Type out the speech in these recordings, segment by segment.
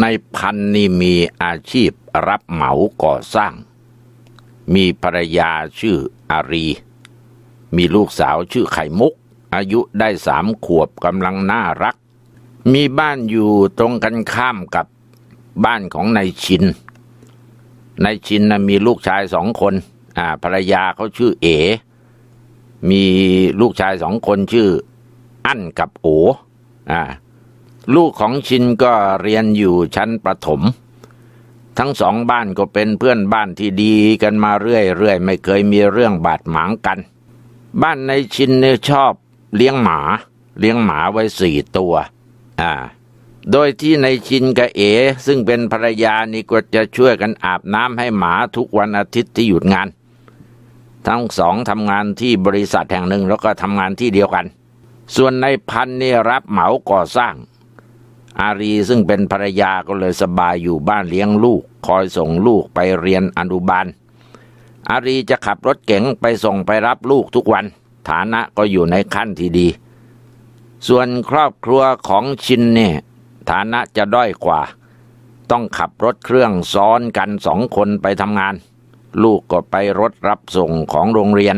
ในพันนี่มีอาชีพรับเหมาก่อสร้าง มีภรรยาชื่ออารี มีลูกสาวชื่อไข่มุก อายุได้สามขวบกำลังน่ารัก มีบ้านอยู่ตรงกันข้ามกับบ้านของนายชินนายชินนะมีลูกชายสองคนอ่าภรรยาเขาชื่อเอ มีลูกชายสองคนชื่อ อั้นกับโออ่า ลูกของชินก็เรียนอยู่ชั้นประถม ทั้งสองบ้านก็เป็นเพื่อนบ้านที่ดีกันมาเรื่อยๆ ไม่เคยมีเรื่องบาดหมางกัน บ้านในชินเนี่ยชอบเลี้ยงหมา เลี้ยงหมาไว้สี่ตัว อ่า โดยที่ในชินกับเอ๋ซึ่งเป็นภรรยานี่ก็จะช่วยกันอาบน้ำให้หมาทุกวันอาทิตย์ที่หยุดงาน ทั้งสองทำงานที่บริษัทแห่งหนึ่งแล้วก็ทำงานที่เดียวกัน ส่วนในพันนี่รับเหมาก่อสร้าง อารีซึ่งเป็นภรรยาก็เลยสบายอยู่บ้านเลี้ยงลูก คอยส่งลูกไปเรียนอนุบาล อารีจะขับรถเก๋งไปส่งไปรับลูกทุกวัน ฐานะก็อยู่ในขั้นที่ดี ส่วนครอบครัวของชินเนี่ยฐานะจะด้อยกว่า ต้องขับรถเครื่องซ้อนกันสองคนไปทำงาน ลูกก็ไปรถรับส่งของโรงเรียน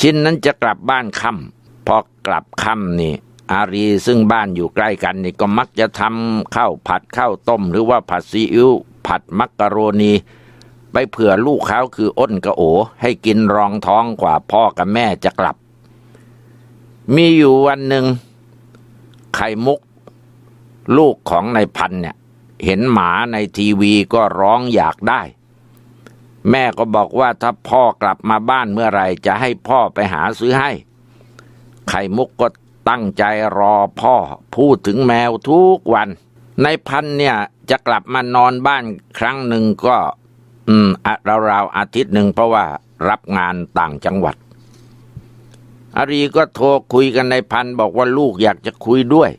ชินนั้นจะกลับบ้านค่ำพอกลับค่ำนี่ อารีซึ่งบ้านอยู่ใกล้กันนี่ก็มักจะทำข้าวผัดข้าวต้ม หรือว่าผัดซีอิ๊วผัดมักกะโรนี ไปเผื่อลูกเขาคืออ้นกับโอ ให้กินรองท้องกว่าพ่อกับแม่จะกลับ มีอยู่วันหนึ่งไข่มุก ลูกของนายพันเนี่ย เห็นหมาในทีวีก็ร้องอยากได้ แม่ก็บอกว่าถ้าพ่อกลับมาบ้านเมื่อไหร่จะให้พ่อไปหาซื้อให้ ไข่มุกก็ ตั้งใจรอพ่อ พูดถึงแมวทุกวัน ในพันเนี่ยจะกลับมานอนบ้านครั้งหนึ่งก็ อืมราวๆอาทิตย์หนึ่งเพราะว่ารับงานต่างจังหวัด อารีก็โทรคุยกันในพันบอกว่าลูกอยากจะคุยด้วย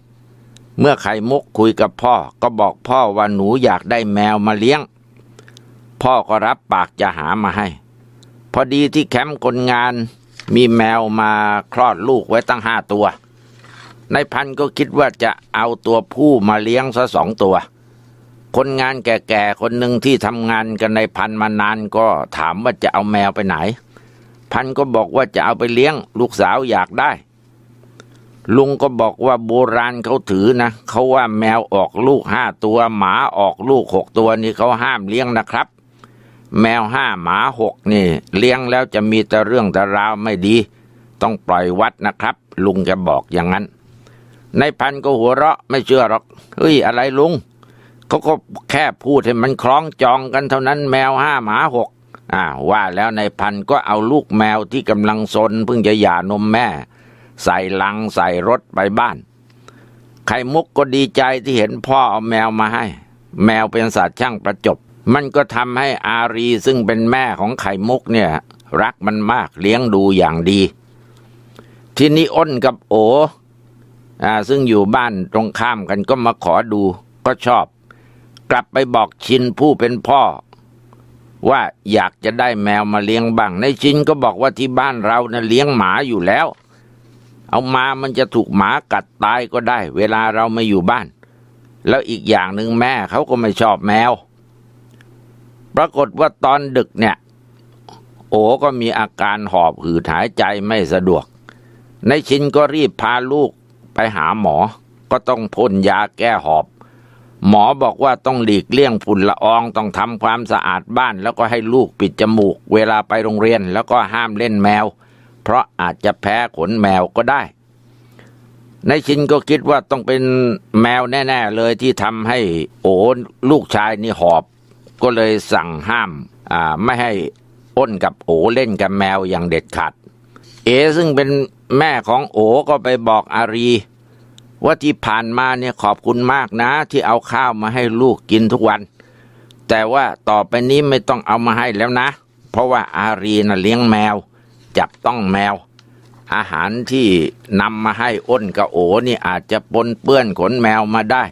เมื่อไข่มุกคุยกับพ่อ ก็บอกพ่อว่าหนูอยากได้แมวมาเลี้ยง พ่อก็รับปากจะหามาให้ พอดีที่แคมป์คนงานมีแมวมาคลอดลูกไว้ตั้งห้าตัว นายพันก็คิดว่าจะเอาตัวผู้มาเลี้ยงซะสองตัว คนงานแก่ๆคนหนึ่งที่ทำงานกันในพันมานานก็ถามว่าจะเอาแมวไปไหน พันก็บอกว่าจะเอาไปเลี้ยง ลูกสาวอยากได้ ลุงก็บอกว่าโบราณเขาถือนะเขาว่าแมวออกลูกห้าตัว หมาออกลูกหกตัวนี่เขาห้ามเลี้ยงนะครับ แมวห้าหมาหกนี่ เลี้ยงแล้วจะมีแต่เรื่องแต่ราวไม่ดี ต้องปล่อยวัดนะครับ ลุงแกบอกอย่างนั้น นายพันก็หัวเราะไม่เชื่อหรอกเฮ้ยอะไรลุงเขาก็แค่พูดให้มันคล้องจองกันเท่านั้นแมวห้าหมาหกอ่าว่าแล้วในายพันก็เอาลูกแมวที่กำลังซนเพิ่งจะหย่านมแม่ ใส่ลังใส่รถไปบ้าน ไข่มุกก็ดีใจที่เห็นพ่อเอาแมวมาให้ แมวเป็นสัตว์ช่างประจบ มันก็ทำให้อารีซึ่งเป็นแม่ของไข่มุกเนี่ย รักมันมากเลี้ยงดูอย่างดี ทีนี้อ้นกับโอ ซึ่งอยู่บ้านตรงข้ามกันก็มาขอดูก็ชอบ กลับไปบอกชินผู้เป็นพ่อ ว่าอยากจะได้แมวมาเลี้ยงบ้างในชินก็บอกว่าที่บ้านเรานะ่ะเลี้ยงหมาอยู่แล้ว เอามามันจะถูกหมากัดตายก็ได้ เวลาเราไม่อยู่บ้าน แล้วอีกอย่างหนึ่งแม่เขาก็ไม่ชอบแมว ปรากฏว่าตอนดึกเนี่ย โอก็มีอาการหอบหืดหายใจไม่สะดวก ในชินก็รีบพาลูก ไปหาหมอ ก็ต้องพ่นยาแก้หอบ หมอบอกว่าต้องหลีกเลี่ยงฝุ่นละอองต้องทำความสะอาดบ้าน แล้วก็ให้ลูกปิดจมูก เวลาไปโรงเรียนแล้วก็ห้ามเล่นแมว เพราะอาจจะแพ้ขนแมวก็ได้ในชินก็คิดว่าต้องเป็นแมวแน่ ๆ เลยที่ทำให้โอ้ลูกชายนี่หอบ ก็เลยสั่งห้ามอ่าไม่ให้อ้นกับโอเล่นกับแมวอย่างเด็ดขาดเอซึ่งเป็นแม่ของโอก็ไปบอกอารี ว่าที่ผ่านมาเนี่ยขอบคุณมากนะ ที่เอาข้าวมาให้ลูกกินทุกวัน แต่ว่าต่อไปนี้ไม่ต้องเอามาให้แล้วนะ เพราะว่าอารีน่ะเลี้ยงแมว จับต้องแมว อาหารที่นำมาให้อ้นกับโอนี่อาจจะปนเปื้อนขนแมวมาได้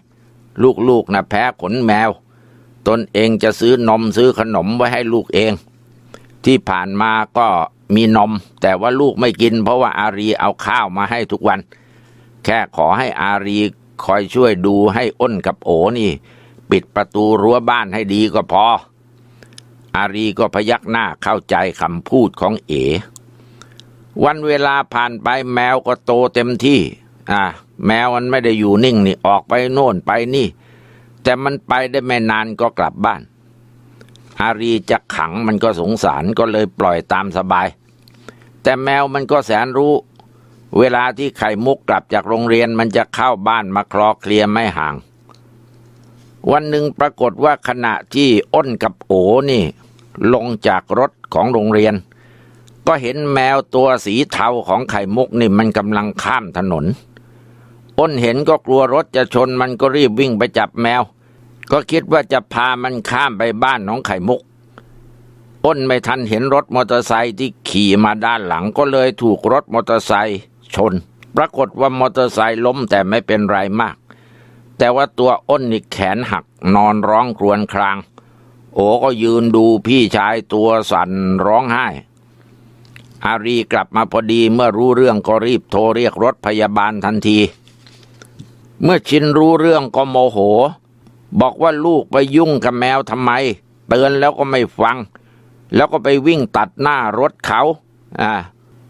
ลูกๆนะแพ้ขนแมว ตนเองจะซื้อนมซื้อขนมไว้ให้ลูกเอง ที่ผ่านมาก็มีนม แต่ว่าลูกไม่กิน เพราะว่าอารีเอาข้าวมาให้ทุกวัน แค่ขอให้อารีคอยช่วยดูให้อ้นกับโอนี่ ปิดประตูรั้วบ้านให้ดีก็พอ อารีก็พยักหน้าเข้าใจคำพูดของเอ วันเวลาผ่านไปแมวก็โตเต็มที่ อ่าแมวมันไม่ได้อยู่นิ่งนี่ออกไปโน่นไปนี่ แต่มันไปได้ไม่นานก็กลับบ้าน อารีจะขังมันก็สงสารก็เลยปล่อยตามสบาย แต่แมวมันก็แสนรู้ เวลาที่ไข่มุกกลับจากโรงเรียนมันจะเข้าบ้านมาคลอเคลียไม่ห่าง วันหนึ่งปรากฏว่าขณะที่อ้นกับโอนี่ ลงจากรถของโรงเรียน ก็เห็นแมวตัวสีเทาของไข่มุกนี่มันกำลังข้ามถนน อ้นเห็นก็กลัวรถจะชนมันก็รีบวิ่งไปจับแมว ก็คิดว่าจะพามันข้ามไปบ้านน้องไข่มุกอ้นไม่ทันเห็นรถมอเตอร์ไซค์ที่ขี่มาด้านหลังก็เลยถูกรถมอเตอร์ไซค์ ชน ปรากฏว่ามอเตอร์ไซค์ล้มแต่ไม่เป็นไรมาก แต่ว่าตัวอ้นนี่แขนหักนอนร้องครวญคราง โอก็ยืนดูพี่ชายตัวสั่นร้องไห้ อารีกลับมาพอดีเมื่อรู้เรื่องก็รีบโทรเรียกรถพยาบาลทันที เมื่อชินรู้เรื่องก็โมโห บอกว่าลูกไปยุ่งกับแมวทำไม เตือนแล้วก็ไม่ฟัง แล้วก็ไปวิ่งตัดหน้ารถเขา อ่า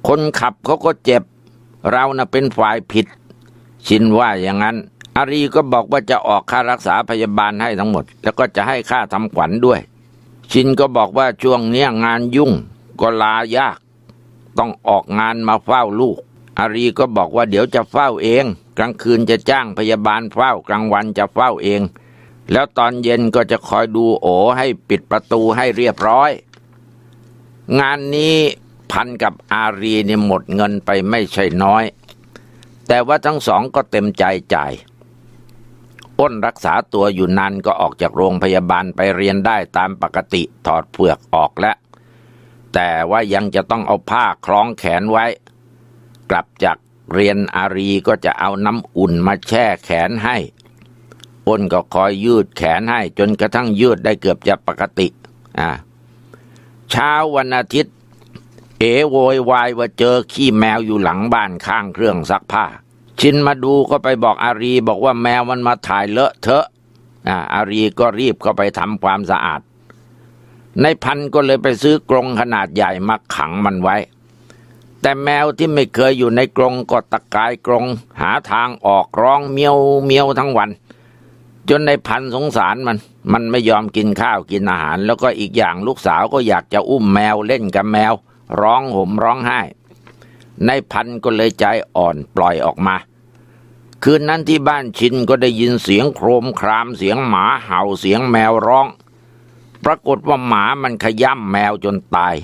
คนขับเขาก็เจ็บ เราน่ะเป็นฝ่ายผิด ชินว่าอย่างนั้น อารีก็บอกว่าจะออกค่ารักษาพยาบาลให้ทั้งหมด แล้วก็จะให้ค่าทำขวัญด้วย ชินก็บอกว่าช่วงเนี้ยงานยุ่งก็ลายาก ต้องออกงานมาเฝ้าลูก อารีก็บอกว่าเดี๋ยวจะเฝ้าเอง กลางคืนจะจ้างพยาบาลเฝ้ากลางวันจะเฝ้าเอง แล้วตอนเย็นก็จะคอยดูโอให้ปิดประตูให้เรียบร้อย งานนี้ พันกับอารีเนี่ยหมดเงินไปไม่ใช่น้อย แต่ว่าทั้งสองก็เต็มใจจ่าย อ้นรักษาตัวอยู่นานก็ออกจากโรงพยาบาลไปเรียนได้ตามปกติถอดเปลือกออกแล้ว แต่ว่ายังจะต้องเอาผ้าคล้องแขนไว้ กลับจากเรียนอารีก็จะเอาน้ำอุ่นมาแช่แขนให้อ้นก็คอยยืดแขนให้จนกระทั่งยืดได้เกือบจะปกติ อ่าเช้าวันอาทิตย์ เอโวยวายว่าเจอขี้แมวอยู่หลังบ้านข้างเครื่องซักผ้า ชินมาดูก็ไปบอกอารีบอกว่าแมวมันมาถ่ายเลอะเทอะอารีก็รีบเข้าไปทำความสะอาด ในพันก็เลยไปซื้อกรงขนาดใหญ่มาขังมันไว้ แต่แมวที่ไม่เคยอยู่ในกรงก็ตะกายกรง หาทางออกร้องเมียวเมียวทั้งวัน จนในพันสงสารมัน มันไม่ยอมกินข้าวกินอาหาร แล้วก็อีกอย่างลูกสาวก็อยากจะอุ้มแมวเล่นกับแมว ร้องห่มร้องไห้ในพันก็เลยใจอ่อนปล่อยออกมา คืนนั้นที่บ้านชินก็ได้ยินเสียงโครมครามเสียงหมาเห่าเสียงแมวร้อง ปรากฏว่าหมามันขย่ำแมวจนตาย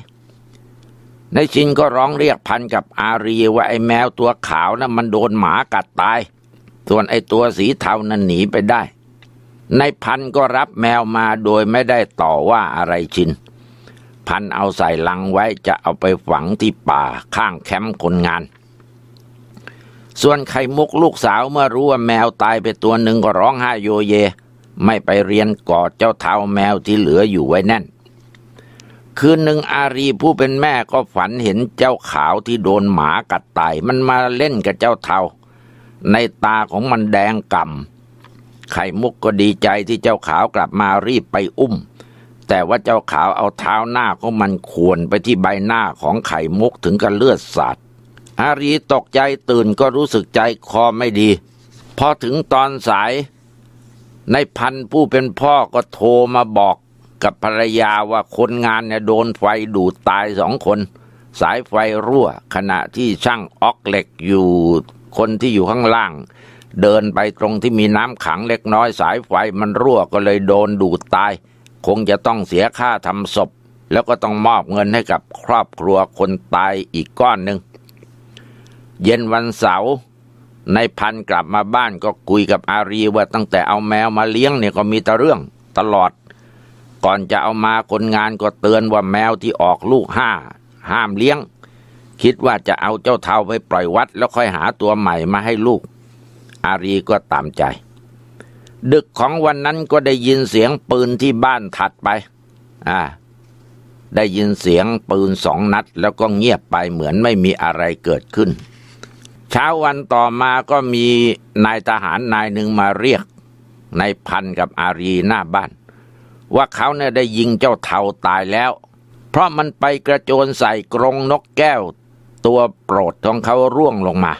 ในชินก็ร้องเรียกพันกับอารีว่าไอ้แมวตัวขาวนะ่ะมันโดนหมากัดตาย ส่วนไอ้ตัวสีเทานั้นหนีไปได้ในพันก็รับแมวมาโดยไม่ได้ต่อว่าอะไรชิน พันเอาใส่ลังไว้จะเอาไปฝังที่ป่าข้างแคมป์คนงาน ส่วนไข่มุกลูกสาวเมื่อรู้ว่าแมวตายไปตัวหนึ่งก็ร้องไห้โยเย ไม่ไปเรียนกอดเจ้าเทาแมวที่เหลืออยู่ไว้แน่น คืนหนึ่งอารีผู้เป็นแม่ก็ฝันเห็นเจ้าขาวที่โดนหมากัดตายมันมาเล่นกับเจ้าเทาในตาของมันแดงก่ำไข่มุกก็ดีใจที่เจ้าขาวกลับมารีบไปอุ้ม แต่ว่าเจ้าขาวเอาเท้าหน้าของมันขวนไปที่ใบหน้าของไข่มุกถึงกับเลือดสาดอารีตกใจตื่นก็รู้สึกใจคอไม่ดี พอถึงตอนสาย ในพันผู้เป็นพ่อก็โทรมาบอกกับภรรยาว่าคนงานเนี่ยโดนไฟดูดตายสองคน สายไฟรั่ว ขณะที่ช่างออกเหล็กอยู่คนที่อยู่ข้างล่าง เดินไปตรงที่มีน้ำขังเล็กน้อยสายไฟมันรั่วก็เลยโดนดูดตาย คงจะต้องเสียค่าทำศพ แล้วก็ต้องมอบเงินให้กับครอบครัวคนตายอีกก้อนหนึ่ง เย็นวันเสาร์ในพันกลับมาบ้านก็คุยกับอารีว่าตั้งแต่เอาแมวมาเลี้ยงเนี่ยก็มีแต่เรื่องตลอด ก่อนจะเอามาคนงานก็เตือนว่าแมวที่ออกลูกห้า ห้ามเลี้ยง คิดว่าจะเอาเจ้าเทาไปปล่อยวัด แล้วค่อยหาตัวใหม่มาให้ลูก อารีก็ตามใจ ดึกของวันนั้นก็ได้ยินเสียงปืนที่บ้านถัดไป อ่า ได้ยินเสียงปืนสองนัด แล้วก็เงียบไปเหมือนไม่มีอะไรเกิดขึ้น เช้าวันต่อมาก็มีนายทหารนายหนึ่งมาเรียกนายพันกับอารีหน้าบ้าน ว่าเขาเนี่ยได้ยิงเจ้าเทาตายแล้ว เพราะมันไปกระโจนใส่กรงนกแก้ว ตัวโปรดของเขาร่วงลงมา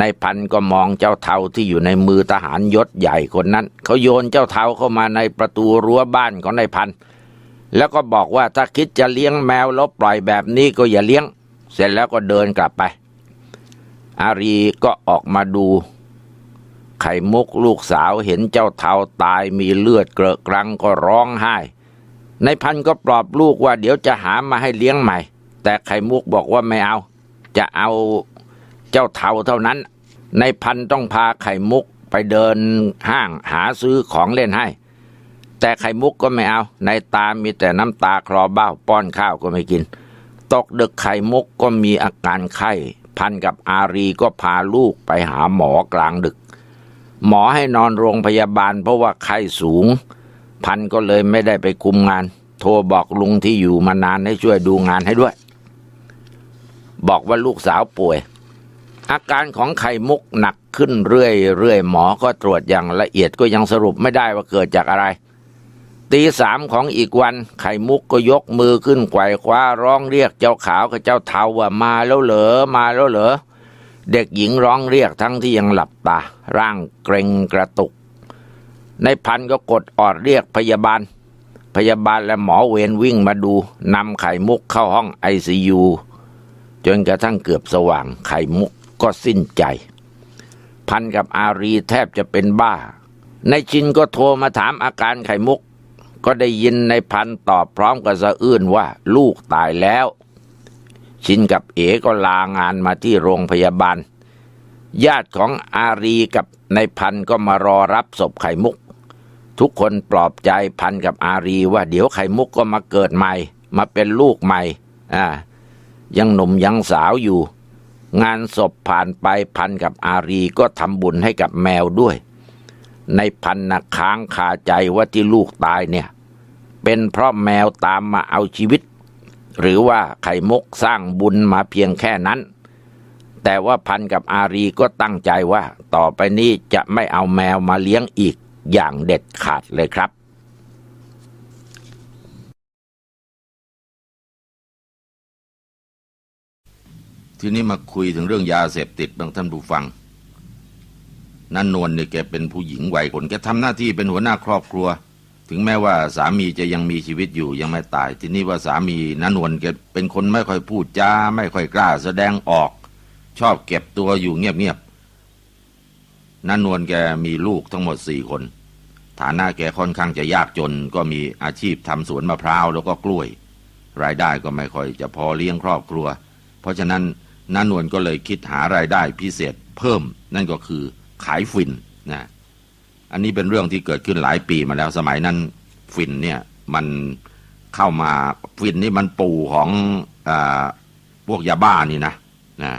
นายพันก็มองเจ้าเทาที่อยู่ในมือทหารยศใหญ่คนนั้น เขาโยนเจ้าเทาเข้ามาในประตูรั้วบ้านของนายพัน แล้วก็บอกว่าถ้าคิดจะเลี้ยงแมวแล้วปล่อยแบบนี้ก็อย่าเลี้ยง เสร็จแล้วก็เดินกลับไป อารีก็ออกมาดู ไข่มุกลูกสาวเห็นเจ้าเทาตายมีเลือดเกลอะกรังก็ร้องไห้ในพันก็ปลอบลูกว่าเดี๋ยวจะหามาให้เลี้ยงใหม่ แต่ไข่มุกบอกว่าไม่เอา จะเอา เจ้าเทาเท่านั้น ในพันต้องพาไข่มุกไปเดินห้างหาซื้อของเล่นให้ แต่ไข่มุกก็ไม่เอา ในตามีแต่น้ำตาคลอเบ้าป้อนข้าวก็ไม่กิน ตกดึกไข่มุกก็มีอาการไข้ พันกับอารีก็พาลูกไปหาหมอกลางดึก หมอให้นอนโรงพยาบาลเพราะว่าไข้สูง พันก็เลยไม่ได้ไปคุมงาน โทรบอกลุงที่อยู่มานานให้ช่วยดูงานให้ด้วย บอกว่าลูกสาวป่วย อาการของไข่มุกหนักขึ้นเรื่อยๆหมอก็ตรวจอย่างละเอียดก็ยังสรุปไม่ได้ว่าเกิดจากอะไร ตีสามของอีกวันไข่มุกก็ยกมือขึ้นไกวคว้าร้องเรียกเจ้าขาวกับเจ้าเทาว่ามาแล้วเหรอมาแล้วเหรอเด็กหญิงร้องเรียกทั้งที่ยังหลับตา ร่างเกรงกระตุก ในพันก็กดออดเรียกพยาบาล พยาบาลและหมอเวรวิ่งมาดูนำไข่มุกเข้าห้องไอซียูจนกระทั่งเกือบสว่างไข่มุก ก็สิ้นใจ พันกับอารีแทบจะเป็นบ้า ในชินก็โทรมาถามอาการไข่มุก ก็ได้ยินในพันตอบพร้อมกับสะอื้นว่าลูกตายแล้ว ชินกับเอ๋ก็ลางานมาที่โรงพยาบาล ญาติของอารีกับในพันก็มารอรับศพไข่มุก ทุกคนปลอบใจพันกับอารีว่าเดี๋ยวไข่มุกก็มาเกิดใหม่ มาเป็นลูกใหม่อ่ายังหนุ่มยังสาวอยู่ งานศพผ่านไปพันกับอารีก็ทำบุญให้กับแมวด้วย ในพันนะค้างคาใจว่าที่ลูกตายเนี่ย เป็นเพราะแมวตามมาเอาชีวิต หรือว่าไข่มกสร้างบุญมาเพียงแค่นั้น แต่ว่าพันกับอารีก็ตั้งใจว่า ต่อไปนี้จะไม่เอาแมวมาเลี้ยงอีกอย่างเด็ดขาดเลยครับ ทีนี้มาคุยถึงเรื่องยาเสพติดบางท่านผู้ฟังนันนวลเนี่ยแกเป็นผู้หญิงวัยคนแกทำหน้าที่เป็นหัวหน้าครอบครัว ถึงแม้ว่าสามีจะยังมีชีวิตอยู่ยังไม่ตาย ทีนี้ว่าสามีนันนวลแกเป็นคนไม่ค่อยพูดจาไม่ค่อยกล้าแสดงออก ชอบเก็บตัวอยู่เงียบๆนันนวลแกมีลูกทั้งหมดสี่คน ฐานะแกค่อนข้างจะยากจน ก็มีอาชีพทำสวนมะพร้าวแล้วก็กล้วย รายได้ก็ไม่ค่อยจะพอเลี้ยงครอบครัว เพราะฉะนั้น น้านวลก็เลยคิดหารายได้พิเศษเพิ่ม นั่นก็คือขายฟินนะอันนี้เป็นเรื่องที่เกิดขึ้นหลายปีมาแล้วสมัยนั้นฟินเนี่ยมันเข้ามาฟินนี่มันปู่ของอพวกยาบ้านี่นะนะ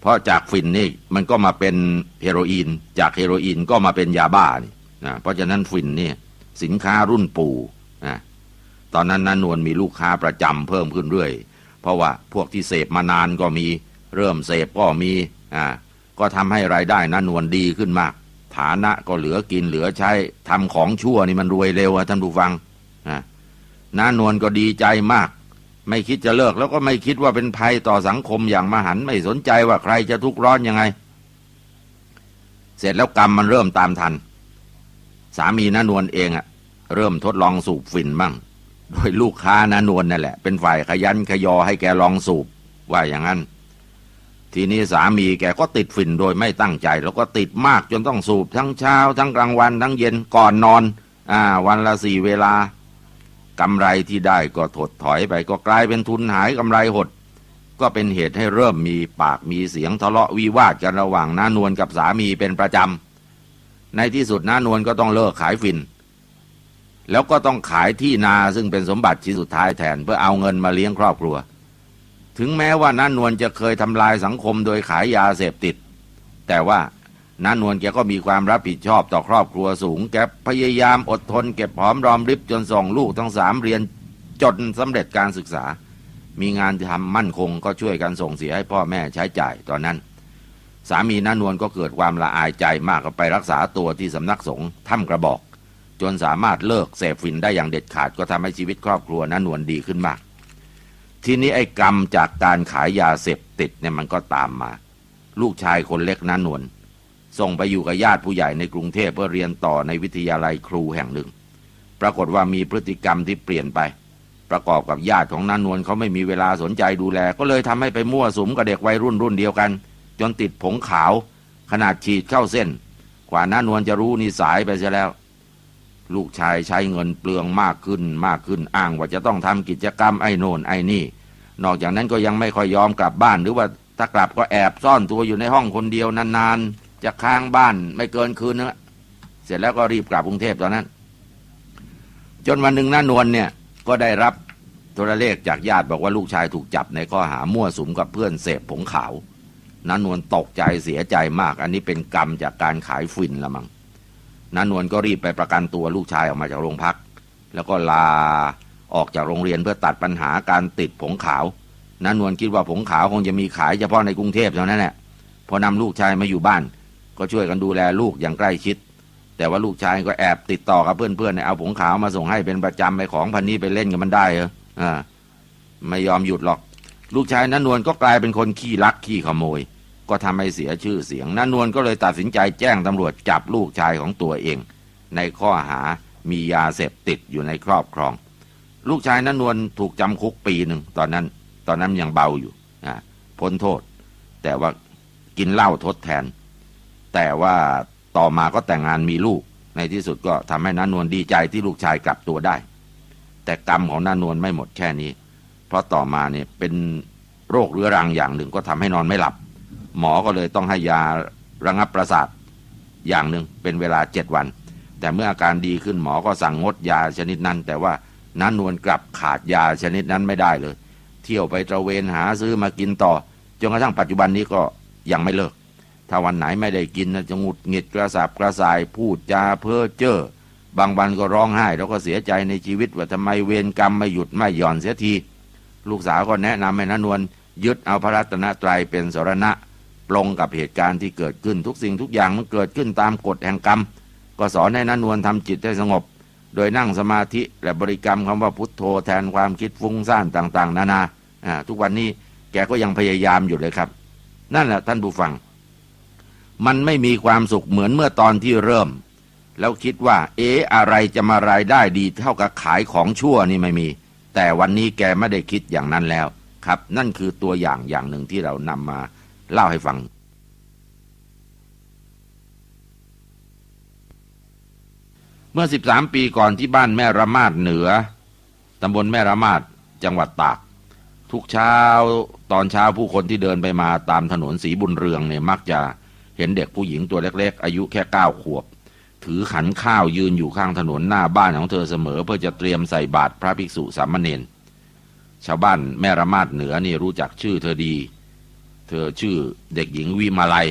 เพราะจากฟินนี่มันก็มาเป็นเฮโรอีน จากเฮโรอีนก็มาเป็นยาบ้านี่นะเพราะฉะนั้นฟินนี่สินค้ารุ่นปู่นะตอนนั้นนานวลมีลูกค้าประจำเพิ่มขึ้นเรื่อย เพราะว่าพวกที่เสพมานานก็มี เริ่มเสพก็มีอ่าก็ทำให้รายได้น้านวลดีขึ้นมาก ฐานะก็เหลือกินเหลือใช้ทำของชั่วนี่มันรวยเร็วอะท่านผู้ฟังอ่าน้านวลก็ดีใจมาก ไม่คิดจะเลิกแล้วก็ไม่คิดว่าเป็นภัยต่อสังคมอย่างมหันไม่สนใจว่าใครจะทุกข์ร้อนยังไง เสร็จแล้วกรรมมันเริ่มตามทัน สามีน้านวลเองอะเริ่มทดลองสูบฝิ่นบ้าง โดยลูกค้านานวลนั่นแหละ เป็นฝ่ายขยันขยอให้แกลองสูบ ว่าอย่างนั้น ทีนี้สามีแกก็ติดฝิ่นโดยไม่ตั้งใจ แล้วก็ติดมากจนต้องสูบทั้งเช้า ทั้งกลางวัน ทั้งเย็นก่อนนอน อ่า วันละสี่เวลากำไรที่ได้ก็ถดถอยไปก็กลายเป็นทุนหายกำไรหด ก็เป็นเหตุให้เริ่มมีปากมีเสียงทะเลาะวิวาทกันระหว่างน้านวลกับสามีเป็นประจำในที่สุดน้านวลก็ต้องเลิกขายฝิ่น แล้วก็ต้องขายที่นาซึ่งเป็นสมบัติชิ้นสุดท้ายแทน เพื่อเอาเงินมาเลี้ยงครอบครัว ถึงแม้ว่าน้านวลจะเคยทำลายสังคมโดยขายยาเสพติด แต่ว่าน้านวลแกก็มีความรับผิดชอบต่อครอบครัวสูง แกพยายามอดทนเก็บหอมรอมริบจนส่งลูกทั้งสามเรียนจนสำเร็จการศึกษา มีงานทำมั่นคงก็ช่วยกันส่งเสียให้พ่อแม่ใช้จ่ายตอนนั้น สามีน้านวลก็เกิดความละอายใจมากก็ไปรักษาตัวที่สำนักสงฆ์ถ้ำกระบอก จนสามารถเลิกเสพฝิ่นได้อย่างเด็ดขาดก็ทำให้ชีวิตครอบครัวน้านวลดีขึ้นมาก ทีนี้ไอ้กรรมจากการขายยาเสพติดเนี่ยมันก็ตามมา ลูกชายคนเล็กน้านวลส่งไปอยู่กับญาติผู้ใหญ่ในกรุงเทพเพื่อเรียนต่อในวิทยาลัยครูแห่งหนึ่ง ปรากฏว่ามีพฤติกรรมที่เปลี่ยนไป ประกอบกับญาติของนานวลเขาไม่มีเวลาสนใจดูแล ก็เลยทำให้ไปมั่วสุมกับเด็กวัยรุ่นรุ่นเดียวกัน จนติดผงขาว ขนาดฉีดเข้าเส้น กว่านานวลจะรู้นี่สายไปเสียแล้ว ลูกชายใช้เงินเปลืองมากขึ้นมากขึ้นอ้างว่าจะต้องทำกิจกรรมไอ้โน่นไอ้นี่ นอกจากนั้นก็ยังไม่ค่อยยอมกลับบ้านหรือว่าถ้ากลับก็แอบซ่อนตัวอยู่ในห้องคนเดียวนานๆ จะค้างบ้านไม่เกินคืนนึงอเสร็จแล้วก็รีบกลับกรุงเทพตอนนั้น จนวันหนึ่งน้านวลเนี่ยก็ได้รับโทรเลขจากญาติบอกว่าลูกชายถูกจับในข้อหามั่วสุมกับเพื่อนเสพผงขาวน้านวลตกใจเสียใจมาก อันนี้เป็นกรรมจากการขายฟินละมัง้ง น้านวลก็รีบไปประกันตัวลูกชายออกมาจากโรงพัก แล้วก็ลาออกจากโรงเรียนเพื่อตัดปัญหาการติดผงขาวน้านวลคิดว่าผงขาวคงจะมีขายเฉพาะในกรุงเทพเท่านั้นแหละพอนำลูกชายมาอยู่บ้าน ก็ช่วยกันดูแลลูกอย่างใกล้ชิด แต่ว่าลูกชายก็แอบติดต่อกับเพื่อนๆเนี่ยเอาผงขาวมาส่งให้เป็นประจำไปของพันนี้ไปเล่นกับมันได้เหรออ่าไม่ยอมหยุดหรอก ลูกชายนันนวลก็กลายเป็นคนขี้ลักขี้ขโมย ก็ทำให้เสียชื่อเสียงนันนวลก็เลยตัดสินใจแจ้งตำรวจจับลูกชายของตัวเอง ในข้อหามียาเสพติดอยู่ในครอบครอง ลูกชายนันนวลถูกจำคุกปีหนึ่งตอนนั้น ตอนนั้นยังเบาอยู่พ้นโทษ แต่ว่ากินเหล้าทดแทน แต่ว่าต่อมาก็แต่งงานมีลูก ในที่สุดก็ทำให้นานวลดีใจที่ลูกชายกลับตัวได้ แต่กรรมของนานวลไม่หมดแค่นี้ เพราะต่อมาเนี่ยเป็นโรคเรื้อรังอย่างหนึ่งก็ทำให้นอนไม่หลับ หมอก็เลยต้องให้ยาระงับประสาทอย่างหนึ่งเป็นเวลาเจ็ดวัน แต่เมื่ออาการดีขึ้นหมอก็สั่งงดยาชนิดนั้น แต่ว่านานวลกลับขาดยาชนิดนั้นไม่ได้เลย เที่ยวไปตระเวนหาซื้อมากินต่อจนกระทั่งปัจจุบันนี้ก็ยังไม่เลิก ถ้าวันไหนไม่ได้กินจะงุดหงิดกระสับกระส่ายพูดจาเพ้อเจ้อบางวันก็ร้องไห้แล้วก็เสียใจในชีวิตว่าทำไมเวรกรรมไม่หยุดไม่หย่อนเสียที ลูกสาวก็แนะนำให้นานวลยึดเอาพระรัตนตรัยเป็นสรณะ ปลงกับเหตุการณ์ที่เกิดขึ้นทุกสิ่งทุกอย่างมันเกิดขึ้นตามกฎแห่งกรรม ก็สอนให้นนวลทำจิตให้สงบ โดยนั่งสมาธิและบริกรรมคำว่าพุทโธแทนความคิดฟุ้งซ่านต่าง ๆ นานาอ่าทุกวันนี้แกก็ยังพยายามอยู่เลยครับ นั่นแหละท่านผู้ฟัง มันไม่มีความสุขเหมือนเมื่อตอนที่เริ่ม แล้วคิดว่า เอ๊ะอะไรจะมารายได้ดีเท่ากับขายของชั่วนี่ไม่มี แต่วันนี้แกไม่ได้คิดอย่างนั้นแล้วครับ นั่นคือตัวอย่างอย่างหนึ่งที่เรานำมา เล่าให้ฟัง เมื่อ 13 ปีก่อนที่บ้านแม่ระมาดเหนือตำบลแม่ระมาดจังหวัดตาก ทุกเช้าตอนเช้าผู้คนที่เดินไปมาตามถนนสีบุญเรืองเนี่ยมักจะเห็นเด็กผู้หญิงตัวเล็ก ๆ อายุแค่เก้าขวบ ถือขันข้าวยืนอยู่ข้างถนนหน้าบ้านของเธอเสมอ เพื่อจะเตรียมใส่บาตรพระภิกษุสามเณรชาวบ้านแม่ระมาดเหนือนี่รู้จักชื่อเธอดี เธอชื่อเด็กหญิงวิมาลัย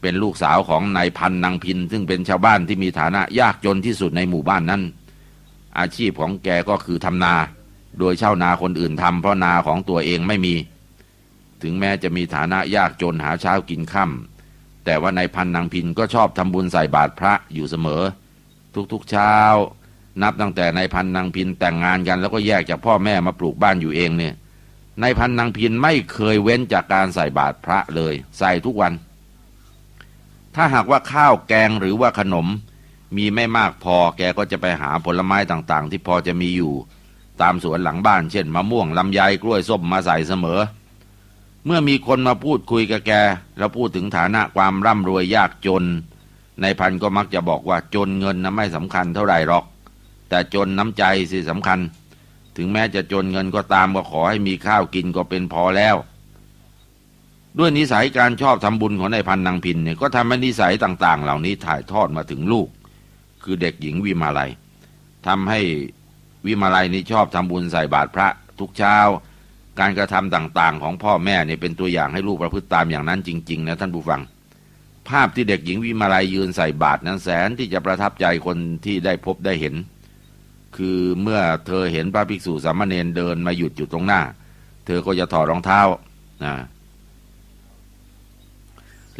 เป็นลูกสาวของนายพันนางพิน ซึ่งเป็นชาวบ้านที่มีฐานะยากจนที่สุดในหมู่บ้านนั้น อาชีพของแกก็คือทำนา โดยเช่านาคนอื่นทำเพราะนาของตัวเองไม่มี ถึงแม้จะมีฐานะยากจนหาเช้ากินค่ำแต่ว่านายพันนางพินก็ชอบทำบุญใส่บาตรพระอยู่เสมอ ทุกๆเช้า นับตั้งแต่นายพันนางพินแต่งงานกันแล้วก็แยกจากพ่อแม่มาปลูกบ้านอยู่เองเนี่ย ในพันนางพินไม่เคยเว้นจากการใส่บาตรพระเลย ใส่ทุกวัน ถ้าหากว่าข้าวแกงหรือว่าขนม มีไม่มากพอแกก็จะไปหาผลไม้ต่างๆ ที่พอจะมีอยู่ ตามสวนหลังบ้านเช่นมะม่วงลำไยกล้วยส้มมาใส่เสมอ เมื่อมีคนมาพูดคุยกับแก แล้วพูดถึงฐานะความร่ำรวยยากจน ในพันก็มักจะบอกว่าจนเงินนะไม่สำคัญเท่าไหร่หรอก แต่จนน้ำใจสิสำคัญ ถึงแม้จะจนเงินก็ตามก็ขอให้มีข้าวกินก็เป็นพอแล้ว ด้วยนิสัยการชอบทำบุญของนายพันนางพินเนี่ยก็ทำให้นิสัยต่าง ๆ เหล่านี้ถ่ายทอดมาถึงลูก คือเด็กหญิงวิมาลัยทำให้วิมาลัยนี่ชอบทำบุญใส่บาตรพระทุกเช้า การกระทำต่าง ๆ ของพ่อแม่เนี่ยเป็นตัวอย่างให้ลูกประพฤติตามอย่างนั้นจริง ๆ นะท่านผู้ฟังภาพที่เด็กหญิงวิมาลัยยืนใส่บาตรนั้นแสนที่จะประทับใจคนที่ได้พบได้เห็น คือเมื่อเธอเห็นพระภิกษุสามเณรเดินมาหยุดอยู่ตรงหน้า เธอก็จะถอดรองเท้านะ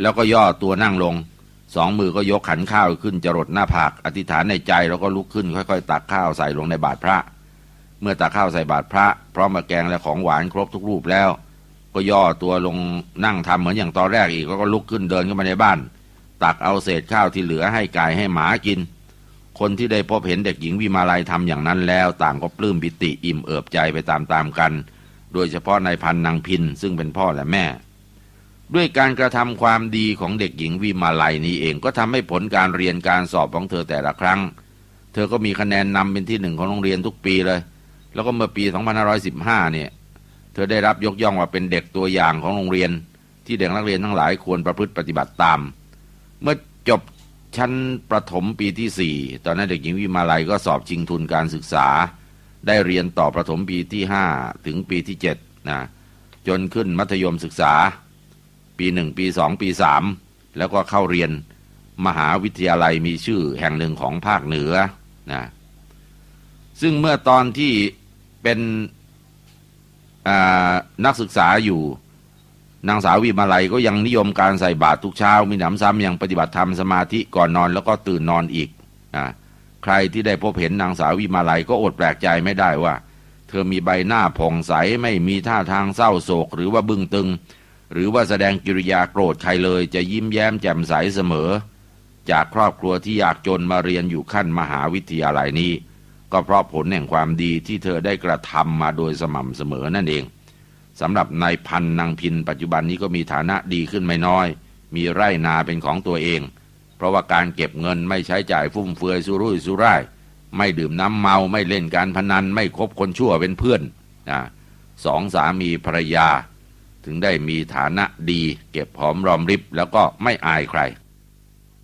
แล้วก็ย่อตัวนั่งลง สองมือก็ยกขันข้าวขึ้นจรดหน้าผากอธิษฐานในใจแล้วก็ลุกขึ้นค่อยๆ ตักข้าวใส่ลงในบาตรพระ เมื่อตักข้าวใส่บาตรพระ พร้อมกับแกงและของหวานครบทุกรูปแล้ว ก็ย่อตัวลงนั่งทำเหมือนอย่างตอนแรกอีกแล้วก็ลุกขึ้นเดินเข้ามาในบ้าน ตักเอาเศษข้าวที่เหลือให้ไก่ให้หมากิน คนที่ได้พบเห็นเด็กหญิงวิมาลัยทำอย่างนั้นแล้ว ต่างก็ปลื้มปิติอิ่มเอิบใจไปตามๆกัน โดยเฉพาะนายพันนางพินซึ่งเป็นพ่อและแม่ ด้วยการกระทำความดีของเด็กหญิงวิมาลัยนี้เองก็ทำให้ผลการเรียนการสอบของเธอแต่ละครั้ง เธอก็มีคะแนนนำเป็นที่หนึ่งของโรงเรียนทุกปีเลย แล้วก็เมื่อปี 2515 เนี่ย เธอได้รับยกย่องว่าเป็นเด็กตัวอย่างของโรงเรียน ที่เด็กนักเรียนทั้งหลายควรประพฤติปฏิบัติตาม เมื่อจบ ชั้นประถมปีที่4ตอนนั้นเด็กหญิงวิมาลัยก็สอบชิงทุนการศึกษา ได้เรียนต่อประถมปีที่5ถึงปีที่7นะจนขึ้นมัธยมศึกษา ปี1ปี2ปี3แล้วก็เข้าเรียนมหาวิทยาลัยมีชื่อแห่งหนึ่งของภาคเหนือนะซึ่งเมื่อตอนที่เป็นนักศึกษาอยู่ นางสาววิมาลัยก็ยังนิยมการใส่บาตรทุกเช้า มีหนำซ้ำยังปฏิบัติธรรมสมาธิก่อนนอนแล้วก็ตื่นนอนอีกอ่าใครที่ได้พบเห็นนางสาววิมาลัยก็อดแปลกใจไม่ได้ว่า เธอมีใบหน้าผ่องใสไม่มีท่าทางเศร้าโศก หรือว่าบึ้งตึง หรือว่าแสดงกิริยาโกรธใครเลย จะยิ้มแย้มแจ่มใสเสมอ จากครอบครัวที่ยากจนมาเรียนอยู่ขั้นมหาวิทยาลัยนี้ ก็เพราะผลแห่งความดีที่เธอได้กระทำมาโดยสม่ำเสมอนั่นเอง สำหรับนายพันนางพิน ปัจจุบันนี้ก็มีฐานะดีขึ้นไม่น้อย มีไร่นาเป็นของตัวเอง เพราะว่าการเก็บเงินไม่ใช้จ่ายฟุ่มเฟือยสุรุ่ยสุร่าย ไม่ดื่มน้ำเมาไม่เล่นการพนันไม่คบคนชั่วเป็นเพื่อนนะสองสามีภรรยา ถึงได้มีฐานะดี เก็บหอมรอมริบแล้วก็ไม่อายใคร